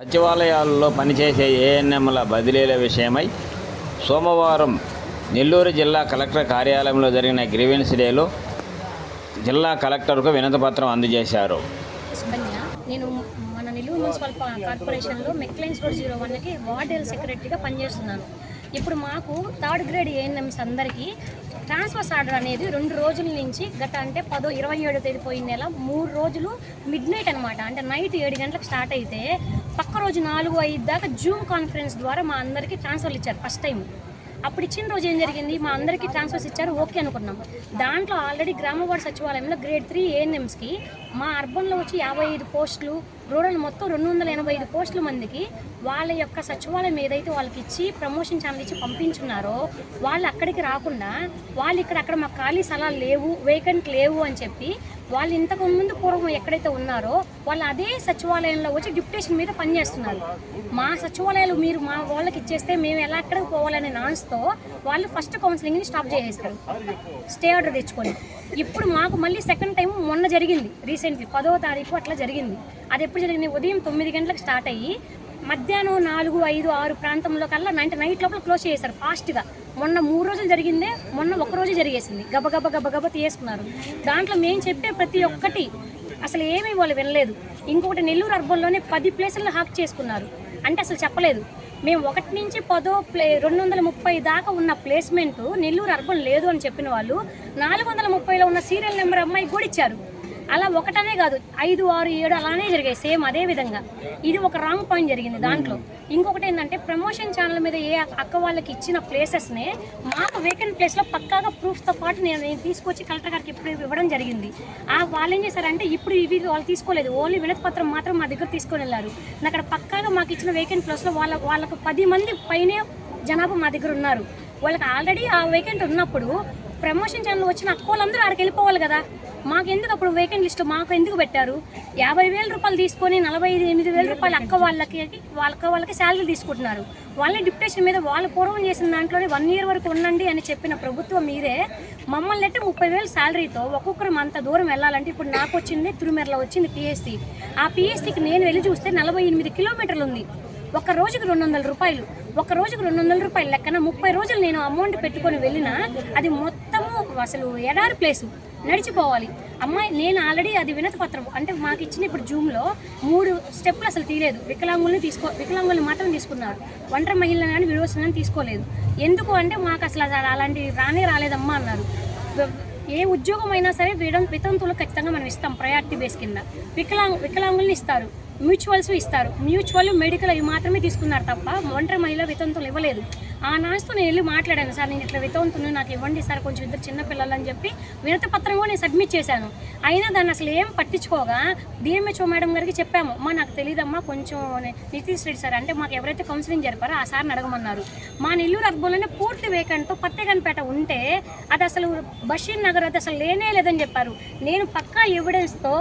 సచివాలయాల్లో పనిచేసే ఏఎన్ఎంల బదిలీల విషయమై సోమవారం నెల్లూరు జిల్లా కలెక్టర్ కార్యాలయంలో జరిగిన గ్రీవెన్స్ డేలో జిల్లా కలెక్టర్కు వినతిపత్రం అందజేశారు. నేను మన నెల్లూరు మున్సిపల్ కార్పొరేషన్లో మెక్లైన్స్ రోడ్ జీరో వన్కి వార్డ్ సెక్రటరీగా పనిచేస్తున్నాను. ఇప్పుడు మాకు థర్డ్ గ్రేడ్ ఏఎన్ఎంస్ అందరికీ ట్రాన్స్ఫర్స్ ఆర్డర్ అనేది రెండు రోజుల నుంచి గత అంటే పదో ఇరవై ఏడో తేదీ పోయిన నెల మూడు రోజులు మిడ్ నైట్ అనమాట అంటే నైట్ ఏడు గంటలకు స్టార్ట్ అయితే పక్క రోజు నాలుగు ఐదు దాకా జూమ్ కాన్ఫరెన్స్ ద్వారా మా అందరికీ ట్రాన్స్ఫర్లు ఇచ్చారు ఫస్ట్ టైం. అప్పుడు ఇచ్చిన రోజు ఏం జరిగింది? మా అందరికీ ట్రాన్స్ఫర్స్ ఇచ్చారు. ఓకే అనుకున్నాం. దాంట్లో ఆల్రెడీ గ్రామవాడ సచివాలయంలో గ్రేడ్ త్రీ ఏఎన్ఎంస్కి మా అర్బన్లో వచ్చి యాభై ఐదు పోస్టులు రూరల్ మొత్తం రెండు వందల ఎనభై ఐదు పోస్టుల మందికి వాళ్ళ యొక్క సచివాలయం ఏదైతే వాళ్ళకి ఇచ్చి ప్రమోషన్ ఛానల్ ఇచ్చి పంపించున్నారో వాళ్ళు అక్కడికి రాకుండా వాళ్ళు ఇక్కడ అక్కడ మాకు ఖాళీ స్థలాలు లేవు వేకెంట్ లేవు అని చెప్పి వాళ్ళు ఇంతకు ముందు పూర్వం ఎక్కడైతే ఉన్నారో వాళ్ళు అదే సచివాలయంలో వచ్చి డిప్యుటేషన్ మీద పనిచేస్తున్నారు. మా సచివాలయాలు మీరు మా వాళ్ళకి ఇచ్చేస్తే మేము ఎలా ఎక్కడికి పోవాలనే నాన్స్తో వాళ్ళు ఫస్ట్ కౌన్సిలింగ్ని స్టాప్ చేసేస్తారు. స్టే ఆర్డర్ తెచ్చుకొని. ఇప్పుడు మాకు మళ్ళీ సెకండ్ టైం మొన్న జరిగింది రీసెంట్లీ పదో తారీఖు అట్లా జరిగింది. అది ఎప్పుడు జరిగింది? ఉదయం తొమ్మిది గంటలకు స్టార్ట్ అయ్యి మధ్యాహ్నం నాలుగు ఐదు ఆరు ప్రాంతంలో కల్లా నైట్ నైట్ లోపల క్లోజ్ చేశారు ఫాస్ట్గా మొన్న మూడు రోజులు జరిగిందే మొన్న ఒక రోజు జరిగేసింది. గబగబ గబగబ తీసుకున్నారు దాంట్లో మేము చెప్పే ప్రతి ఒక్కటి అసలు ఏమీ వాళ్ళు వినలేదు. ఇంకొకటి నెల్లూరు అర్బన్లోనే పది ప్లేసులను హాక్ చేసుకున్నారు. అంటే అసలు చెప్పలేదు. మేము ఒకటి నుంచి పదో ప్లే రెండు వందల ముప్పై దాకా ఉన్న ప్లేస్మెంట్ నెల్లూరు అర్బన్ లేదు అని చెప్పిన వాళ్ళు నాలుగు వందల ముప్పైలో ఉన్న సీరియల్ నెంబర్ అమ్మాయి కూడా ఇచ్చారు అలా ఒకటనే కాదు ఐదు ఆరు ఏడు అలానే జరిగాయి సేమ్ అదే విధంగా. ఇది ఒక రాంగ్ పాయింట్ జరిగింది దాంట్లో. ఇంకొకటి ఏంటంటే ప్రమోషన్ ఛానల్ మీద ఏ అక్క వాళ్ళకి ఇచ్చిన ప్లేసెస్నే మాకు వేకెంట్ ప్లేస్లో పక్కాగా ప్రూఫ్తో పాటు నేను నేను తీసుకొచ్చి కలెక్టర్ గారికి ఇప్పుడు ఇవ్వడం జరిగింది. ఆ వాళ్ళు ఏం చేశారంటే ఇప్పుడు ఇవి వాళ్ళు తీసుకోలేదు ఓన్లీ వినతి పత్రం మాత్రం మా దగ్గర తీసుకొని వెళ్ళారు. అక్కడ పక్కాగా మాకు ఇచ్చిన వేకెంట్ ప్లేస్లో వాళ్ళ వాళ్ళకు పది మంది పైనే జనాభా మా దగ్గర ఉన్నారు. వాళ్ళకి ఆల్రెడీ ఆ వేకెంట్ ఉన్నప్పుడు ప్రమోషన్ ఛానల్ వచ్చిన అక్క వాళ్ళందరూ ఆడికి వెళ్ళిపోవాలి కదా. మాకు ఎందుకు అప్పుడు వేకెంట్ లిస్ట్ మాకు ఎందుకు పెట్టారు? యాభై వేల రూపాయలు తీసుకొని నలభై ఐదు ఎనిమిది వేల రూపాయలు అక్క వాళ్ళకి వాళ్ళక్క వాళ్ళకి శాలరీ తీసుకుంటున్నారు. వాళ్ళని డిప్యూటేషన్ మీద వాళ్ళు పూర్వం చేసిన దాంట్లోనే వన్ ఇయర్ వరకు ఉండండి అని చెప్పిన ప్రభుత్వం మీరే మమ్మల్ని అంటే ముప్పై వేలు శాలరీతో ఒక్కొక్కరు అంత దూరం వెళ్ళాలంటే ఇప్పుడు నాకు వచ్చింది తిరుమెరలో వచ్చింది పిఎస్సి ఆ పిఎస్సికి నేను వెళ్ళి చూస్తే నలభై ఎనిమిది కిలోమీటర్లు ఉంది. ఒక రోజుకు రెండు వందల రూపాయలు. ఒక రోజుకు రెండు వందల రూపాయలు లెక్కన ముప్పై రోజులు నేను అమౌంట్ పెట్టుకొని వెళ్ళినా అది మొత్తము అసలు ఎడారి ప్లేసు నడిచిపోవాలి. అమ్మాయి నేను ఆల్రెడీ అది వినతి పత్రం అంటే మాకు ఇచ్చిన ఇప్పుడు జూమ్లో మూడు స్టెప్లు అసలు తీయలేదు. వికలాంగుల్ని తీసుకో వికలాంగుల్ని మాత్రం తీసుకున్నారు. ఒంటరి మహిళలను కానీ విడోస్ కానీ తీసుకోలేదు. ఎందుకు అంటే మాకు అసలు అలాంటి రానే రాలేదమ్మా అన్నారు. ఏ ఉద్యోగం అయినా సరే విడం వితంతువులు ఖచ్చితంగా మనం ఇస్తాం ప్రయారిటీ బేస్ కింద. వికలాంగ్ వికలాంగుల్ని ఇస్తారు. మ్యూచువల్స్ ఇస్తారు. మ్యూచువల్ మెడికల్ అవి మాత్రమే తీసుకున్నారు తప్ప ఒంటరి మహిళ వితంతులు ఇవ్వలేదు. ఆ నాస్తో నేను వెళ్ళి మాట్లాడాను. సార్ నేను ఇట్లా వితంతును నాకు ఇవ్వండి సార్ కొంచెం ఇద్దరు చిన్నపిల్లలు అని చెప్పి వినతి పత్రం కూడా నేను సబ్మిట్ చేశాను. అయినా దాన్ని అసలు ఏం పట్టించుకోగా? డిఎంహెచ్ఓ మేడం గారికి చెప్పాము. అమ్మా నాకు తెలియదమ్మా కొంచెం నితీష్ రెడ్డి సార్ అంటే మాకు ఎవరైతే కౌన్సిలింగ్ జరిపారో ఆ సార్ని అడగమన్నారు. మా నెల్లూరు అర్బన్లోనే పూర్తి వేకెంట్తో పత్తేగన్పేట ఉంటే అది అసలు బషీర్ నగర్ అది అసలు లేనే లేదని చెప్పారు. నేను పక్కా ఎవిడెన్స్తో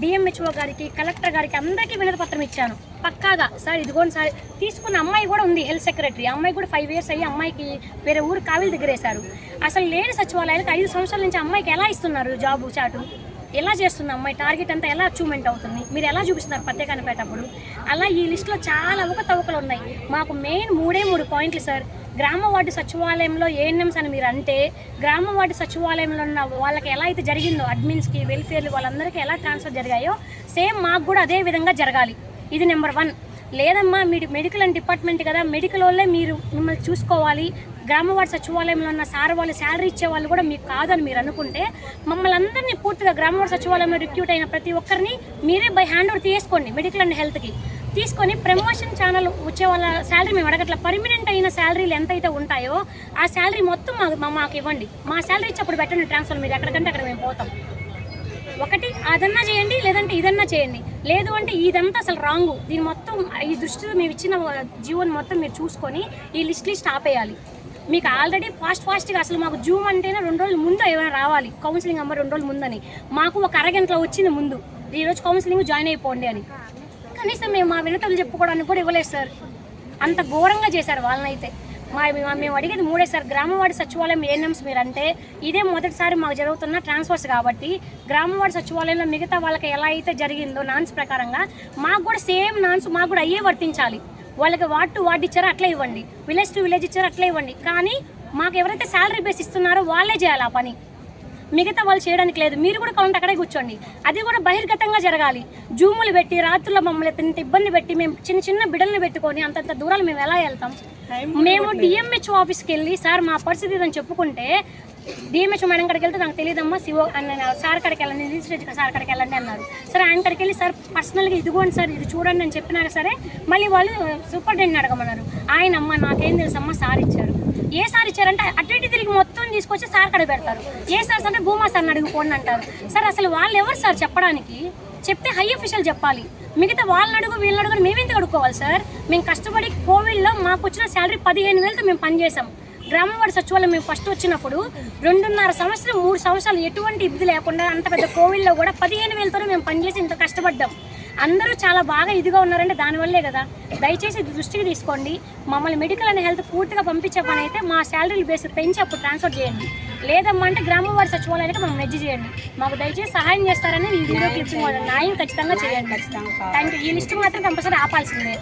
డిఎంహెచ్ఓ గారికి కలెక్టర్ గారికి అందరికీ వినతి పత్రం ఇచ్చాను. పక్కాగా. సార్ ఇదిగోండి సార్ తీసుకున్న అమ్మాయి కూడా ఉంది హెల్త్ సెక్రటరీ. అమ్మాయి కూడా ఫైవ్ ఇయర్స్ అయ్యి అమ్మాయికి వేరే ఊరు కావిలి దగ్గరేశారు అసలు లేని సచివాలయాలకు ఐదు సంవత్సరాల నుంచి అమ్మాయికి ఎలా ఇస్తున్నారు జాబు చాటు? ఎలా చేస్తుంది అమ్మాయి? టార్గెట్ అంతా ఎలా అచీవ్మెంట్ అవుతుంది? మీరు ఎలా చూపిస్తున్నారు పత్రికానిపేటప్పుడు అలా ఈ లిస్టులో చాలా అవకతవకలు ఉన్నాయి. మాకు మెయిన్ మూడే మూడు పాయింట్లు సార్. గ్రామ వార్డు సచివాలయంలో ఏఎన్ఎంస్ అని మీరు అంటే గ్రామ వార్డు సచివాలయంలో ఉన్న వాళ్ళకి ఎలా అయితే జరిగిందో అడ్మిన్స్కి వెల్ఫేర్లు వాళ్ళందరికీ ఎలా ట్రాన్స్ఫర్ జరిగాయో సేమ్ మాకు కూడా అదే విధంగా జరగాలి. ఇది నెంబర్ వన్. లేదమ్మా మీరు మెడికల్ అండ్ డిపార్ట్మెంట్ కదా మెడికల్ వాళ్ళే మీరు మిమ్మల్ని చూసుకోవాలి. గ్రామ వార్డు సచివాలయంలో ఉన్న సార్ వాళ్ళు శాలరీ ఇచ్చే వాళ్ళు కూడా మీకు కాదని మీరు అనుకుంటే మమ్మల్ని అందరినీ పూర్తిగా గ్రామ వార్డు సచివాలయంలో రిక్రూట్ అయిన ప్రతి ఒక్కరిని మీరే బై హ్యాండ్ ఓవర్ తీసుకోండి మెడికల్ అండ్ హెల్త్కి. తీసుకొని ప్రమోషన్ ఛానల్ వచ్చే వాళ్ళ శాలరీ మేము అడగట్ల. పర్మనెంట్ అయిన శాలరీలు ఎంతైతే ఉంటాయో ఆ శాలరీ మొత్తం మాకు మా- మాకు ఇవ్వండి. మా శాలరీ ఇచ్చి అప్పుడు పెట్టండి ట్రాన్స్ఫర్ మీరు ఎక్కడికంటే అక్కడ మేము పోతాం. ఒకటి అదన్నా చేయండి లేదంటే ఇదన్నా చేయండి. లేదు అంటే ఇదంతా అసలు రాంగు దీని మొత్తం ఈ దృష్టిలో మేము ఇచ్చిన జీవన్ మొత్తం మీరు చూసుకొని ఈ లిస్ట్ లిస్ట్ ఆపేయాలి. మీకు ఆల్రెడీ ఫాస్ట్ ఫాస్ట్గా అసలు మాకు జూమ్ అంటేనే రెండు రోజుల ముందు ఏమైనా రావాలి. కౌన్సిలింగ్ అమ్మ రెండు రోజుల ముందని. మాకు ఒక అరగంటలో వచ్చింది ముందు. ఈరోజు కౌన్సిలింగ్ జాయిన్ అయిపోండి అని. కనీసం మేము మా వినతలు చెప్పుకోవడానికి కూడా ఇవ్వలేదు సార్. అంత ఘోరంగా చేశారు వాళ్ళనైతే. మా మేము అడిగేది మూడే సార్ గ్రామవాడి సచివాలయం ఏఎన్ఎంస్ మీరు అంటే ఇదే మొదటిసారి మాకు జరుగుతున్న ట్రాన్స్ఫర్స్ కాబట్టి గ్రామవాడి సచివాలయంలో మిగతా వాళ్ళకి ఎలా అయితే జరిగిందో నాన్స్ ప్రకారంగా మాకు కూడా సేమ్ నాన్స్ మాకు కూడా అయ్యే వర్తించాలి. వాళ్ళకి వార్డ్ టు వార్డ్ ఇచ్చారో అట్లా ఇవ్వండి. విలేజ్ టు విలేజ్ ఇచ్చారో అట్లా ఇవ్వండి. కానీ మాకు ఎవరైతే శాలరీ బేస్ ఇస్తున్నారో వాళ్ళే చేయాలి ఆ పని. మిగతా వాళ్ళు చేయడానికి లేదు. మీరు కూడా కావాలంటే అక్కడే కూర్చోండి. అది కూడా బహిర్గతంగా జరగాలి. జూములు పెట్టి రాత్రుల్లో మమ్మల్ని ఇంత ఇబ్బంది పెట్టి మేము చిన్న చిన్న బిడ్డల్ని పెట్టుకొని అంతంత దూరాలు మేము ఎలా వెళ్తాం? మేము డిఎంహెచ్ఓ ఆఫీస్కి వెళ్ళి సార్ మా పరిస్థితి ఇదని చెప్పుకుంటే డిఎంహెచ్ఓ మేడం కాడికి వెళ్తే నాకు తెలియదమ్మా శివ అన్న సార్ కాడికి వెళ్ళండి రిజిస్ట్రేషన్ సార్ కాడికి వెళ్ళండి అన్నారు. సరే ఆయన కాడికి వెళ్ళి సార్ పర్సనల్గా ఇదిగోండి సార్ ఇది చూడండి అని చెప్పినాక సరే మళ్ళీ వాళ్ళు సూపరింటెండెంట్ అడగమన్నారు. ఆయన అమ్మ నాకేం తెలుసమ్మా సార్ ఇచ్చారు. ఏ సార్ ఇచ్చారంటే అటు ఇటు తిరిగి మొత్తం తీసుకొచ్చి సార్ కడ పెడతారు. ఏ సార్ అంటే భూమా సార్ని అడుగుకోండి అంటారు. సార్ అసలు వాళ్ళు ఎవరు సార్ చెప్పడానికి? చెప్తే హై అఫీషియల్ చెప్పాలి. మిగతా వాళ్ళని అడుగు వీళ్ళని అడుగు మేము ఎందుకు అడుక్కోవాలి సార్? మేము కష్టపడి కోవిడ్లో మాకు వచ్చిన శాలరీ పదిహేను వేలతో మేము పనిచేసాం గ్రామవాడి సచివాలయం మేము ఫస్ట్ వచ్చినప్పుడు రెండున్నర సంవత్సరం మూడు సంవత్సరాలు ఎటువంటి ఇబ్బంది లేకుండా అంత పెద్ద కోవిడ్లో కూడా పదిహేను వేలతోనే మేము పనిచేసి ఇంత కష్టపడ్డాం. అందరూ చాలా బాగా ఇదిగా ఉన్నారంటే దానివల్లే కదా. దయచేసి దృష్టికి తీసుకోండి. మమ్మల్ని మెడికల్ అండ్ హెల్త్ పూర్తిగా పంపించే పని అయితే మా శాలరీలు బేస్ పెంచి అప్పుడు ట్రాన్స్ఫర్ చేయండి. లేదమ్మా అంటే గ్రామ వారి సచివాలయానికి మమ్మల్ని ఎడ్జి చేయండి. మాకు దయచేసి సహాయం చేస్తారని ఈ వీడియో క్లిప్పింగ్ న్యాయం ఖచ్చితంగా చేయండి. థ్యాంక్ యూ ఈ లిస్ట్ మాత్రం కంపల్సరీ ఆపాల్సిందే.